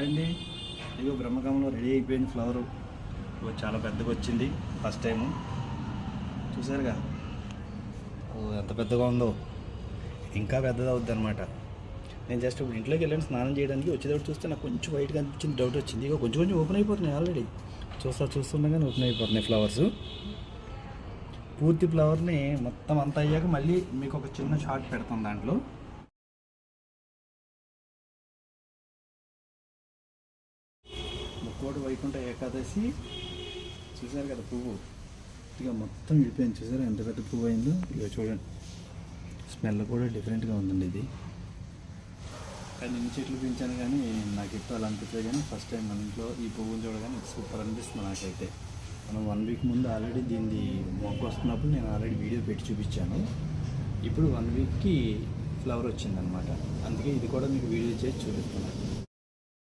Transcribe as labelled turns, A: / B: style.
A: అండి ఇదిగో బ్రహ్మకంలో రెడీ అయిపోయింది ఫ్లవర్ ఇదిగో చాలా పెద్దగా వచ్చింది ఫస్ట్ టైము చూసారుగా? ఓ ఎంత పెద్దగా ఉందో. ఇంకా పెద్దది అవుద్ది అనమాట నేను జస్ట్ ఇప్పుడు ఇంట్లోకి వెళ్ళాను స్నానం చేయడానికి వచ్చేటప్పుడు చూస్తే నాకు కొంచెం వైట్గా అనిపించింది డౌట్ వచ్చింది. ఇక కొంచెం కొంచెం ఓపెన్ అయిపోతున్నాయి ఆల్రెడీ చూస్తా చూస్తుండగానే ఓపెన్ అయిపోతున్నాయి ఫ్లవర్స్ పూర్తి ఫ్లవర్ని మొత్తం అంతా అయ్యాక మళ్ళీ మీకు ఒక చిన్న షార్ట్ పెడతాం దాంట్లో. కోటి వైకుంఠ ఏకాదశి. చూసారు కదా పువ్వు? ఇక మొత్తం విడిపోయింది చూసారా ఎంత పెద్ద పువ్వు అయిందో? ఇక చూడండి. స్మెల్ కూడా డిఫరెంట్గా ఉందండి ఇది. కానీ ఇన్ని చెట్లు పెంచాను కానీ నాకు ఎప్పుడు అలా అనిపించలేదు కానీ ఫస్ట్ టైం మన ఇంట్లో ఈ పువ్వుని చూడగానే సూపర్ అనిపిస్తుంది నాకైతే. మనం వన్ వీక్ ముందు ఆల్రెడీ దీన్ని మొక్క వస్తున్నప్పుడు నేను ఆల్రెడీ వీడియో పెట్టి చూపించాను. ఇప్పుడు వన్ వీక్కి ఫ్లవర్ వచ్చిందనమాట అందుకే ఇది కూడా మీకు వీడియో చేసి చూపిస్తున్నాను.